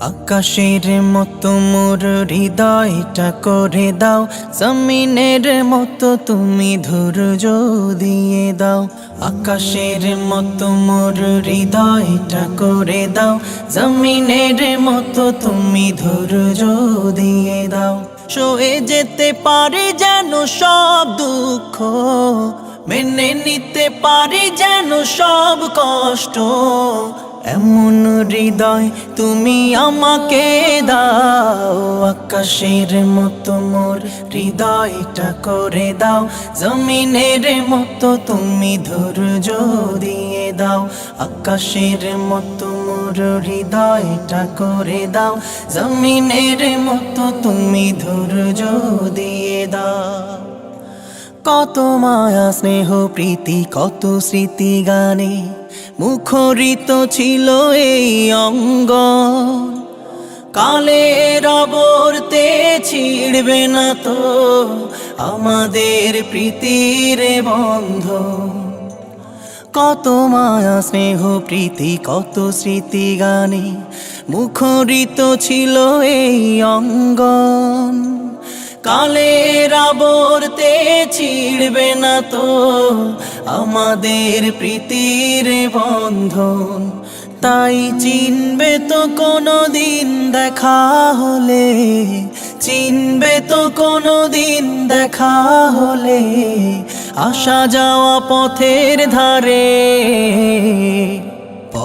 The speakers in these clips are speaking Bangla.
আকাশের মতো মোর হৃদয়টা করে দাও, জমিনের মতো তুমি ধৈর্য দিয়ে দাও। আকাশের মতো মোর হৃদয়টা করে দাও, জমিনের মতো তুমি ধৈর্য দিয়ে দাও। সয়ে যেতে পারে যেন সব দুঃখ, মেনে নিতে পারে যেন সব কষ্ট এমন হৃদয় তুমি আমাকে দাও, আকাশের মতো মোর হৃদয়টা করে দাও, জমিনের মতো তুমি ধৈর্য দিয়ে দাও, আকাশের মতো মোর হৃদয়টা করে দাও, জমিনের মতো তুমি ধৈর্য দিয়ে দাও। কত মায়া, স্নেহ, প্রীতি, কত স্মৃতি গানে মুখরিত ছিল এই অঙ্গ কালের আবর্তে ছিড়বে না তো আমাদের প্রীতির বন্ধ কত মায়া, স্নেহ, প্রীতি, কত স্মৃতি গানে মুখরিত ছিল এই অঙ্গন। কালের আবর্তে ছিড়বে না তো আমাদের প্রীতির বন্ধন। তাই চিনবে তো কোনো দিন দেখা হলে, চিনবে তো কোনো দিন দেখা হলে, আসা যাওয়া পথের ধারে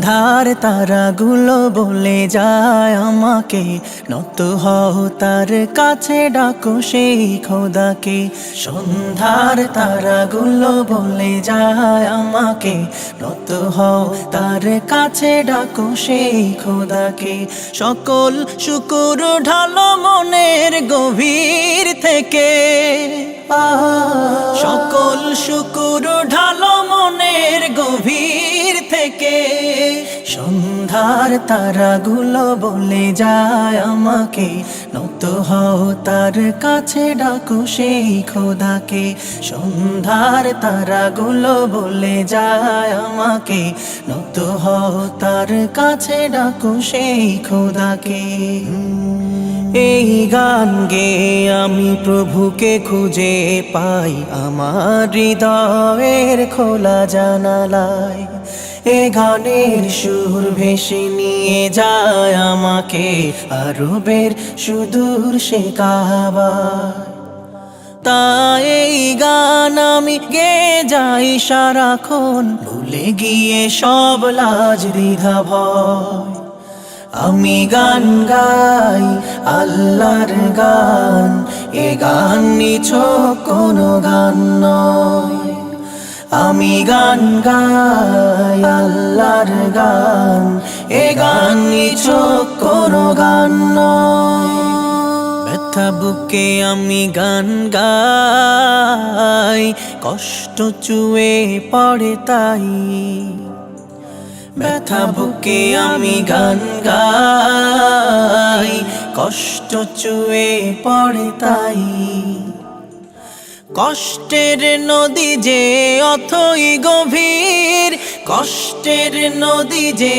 সন্ধ্যার তারাগুলো বলে যায় আমাকে নত হও তার কাছে ডাকো সেই খোদাকে। সন্ধ্যার তারাগুলো বলে যায় আমাকে নত হও তার কাছে ডাকো সেই খোদাকে। সকল শুকুর ঢালো মনের গভীর থেকে সকল শুকুর সন্ধ্যার তারাগুলো বলে যায় আমাকে। নত হও তার কাছে, ডাকো সেই খোদাকে। সন্ধ্যার তারাগুলো বলে যায় আমাকে। নত হও তার কাছে, ডাকো সেই খোদাকে। এই গান গে আমি প্রভুকে খুঁজে পাই। আমার হৃদয়ের খোলা জানালায় এ গানের সুর ভেসে নিয়ে যায় আমাকে। আরবের সুদূর সে কাবায় তাই গান আমি গে যাই সারাক্ষণ। ভুলে গিয়ে সব লাজ দ্বিধা ভয়। আমি গান গাই, আল্লাহর গান। এ গান নিছ কোনো গান নয়। আমি গান গাই, আল্লাহর গান। এ গান নিছ কোনো গান ব্যথা বুকে আমি গান গাই, কষ্ট চুয়ে পড়ে তাই। ব্যথা বুকে আমি গান গাই, কষ্ট চুয়ে পড়ে তাই। কষ্টের নদী যে অথই গভীর, কষ্টের নদী যে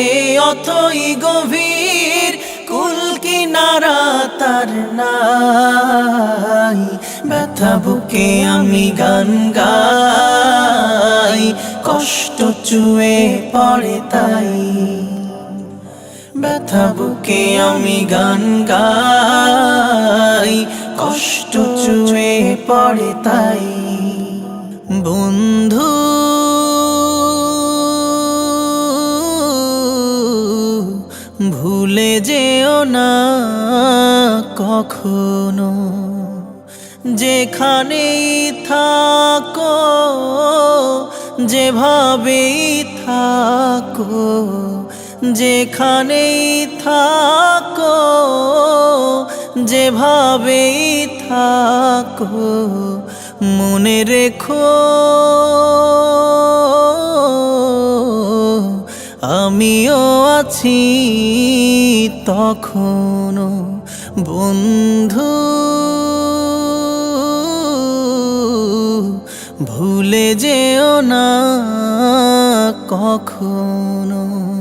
অথই গভীর, কুল কিনারা তার নাই। ব্যথা বুকে আমি গান গাই, কষ্ট চুয়ে পড়ে তাই। ব্যথা বুকে আমি গান গাই কষ্ট চুয়ে পড়ে তাই। বন্ধু, ভুলে যেও না কখনো। যেখানেই থাকো, যেভাবেই থাকো, যেখানেই থাকো যেভাবেই থাকো মনে রেখো। আমিও আছি তখনো বন্ধু। ভুলে যেও না কখনো।